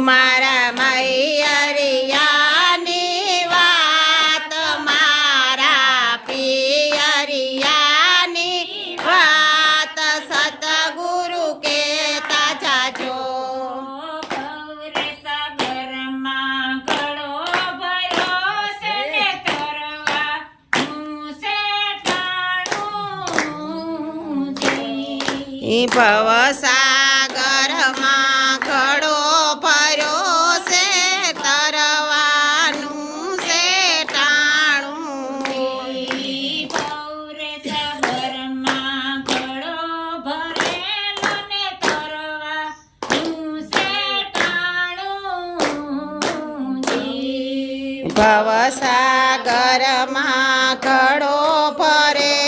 મારા મૈયરિયાની વાત મારા પિયરિયાની વાત સતગુરુ કેતા જાજો. ભવસા ભવસાગરમાં ઘડો ફરે.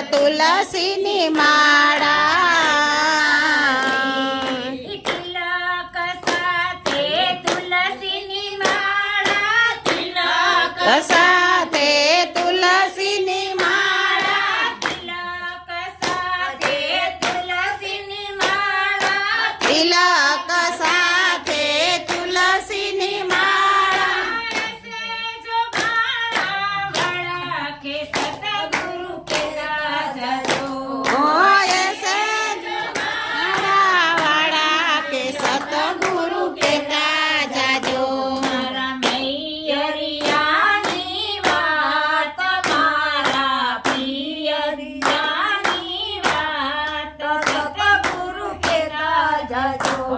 तुलसीनी माळा. ते तुलसीनी माळा. कसा I Bye.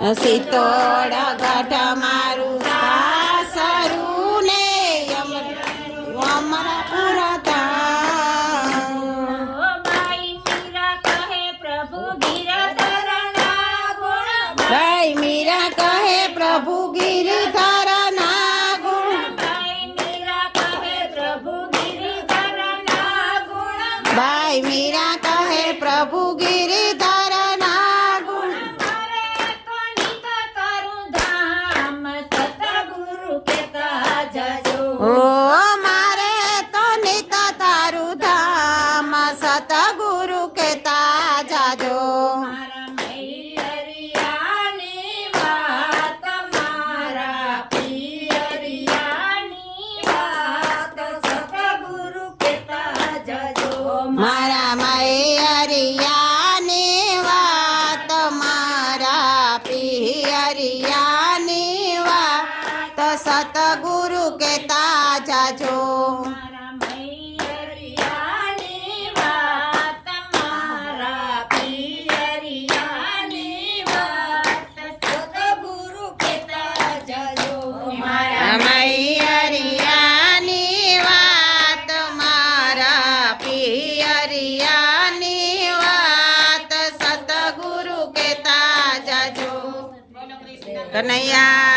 શીતોળ ઘટ મારું સતગુરુ કેતા જાજો. કનૈયા લાલ કી